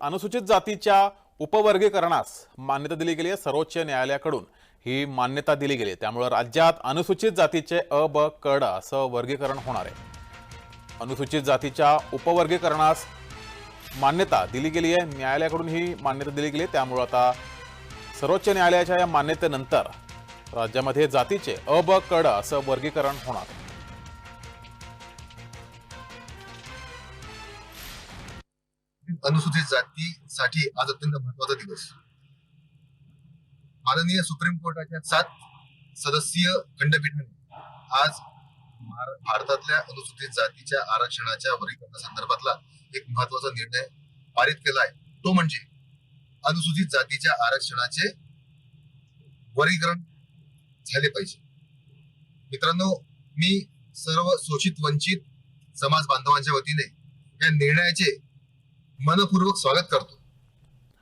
अनुसूचित जातीच्या उपवर्गीकरणास मान्यता दिली गेली आहे सर्वोच्च न्यायालयाकडून. ही मान्यता दिली गेली आहे. त्यामुळं राज्यात अनुसूचित जातीचे अ ब कड असं वर्गीकरण होणार आहे. अनुसूचित जातीच्या उपवर्गीकरणास मान्यता दिली गेली आहे. न्यायालयाकडून ही मान्यता दिली गेली आहे. त्यामुळं आता सर्वोच्च न्यायालयाच्या या मान्यतेनंतर राज्यामध्ये जातीचे अ ब कड असं वर्गीकरण होणार अनुसूचित जातीसाठी आज अत्यंत महत्त्वाचा दिवस. माननीय सुप्रीम कोर्टाच्या सात सदस्यीय खंडपीठाने आज भारतातल्या अनुसूचित जातीच्या आरक्षणाच्या वर्गीकरणासंदर्भातला एक महत्त्वाचा निर्णय पारित केला आहे. तो म्हणजे अनुसूचित जातीच्या आरक्षणाचे वर्गीकरण झाले पाहिजे. मित्रांनो मी सर्व शोषित वंचित समाज बांधवांच्या वतीने या निर्णयाचे मनपूर्वक स्वागत करतो.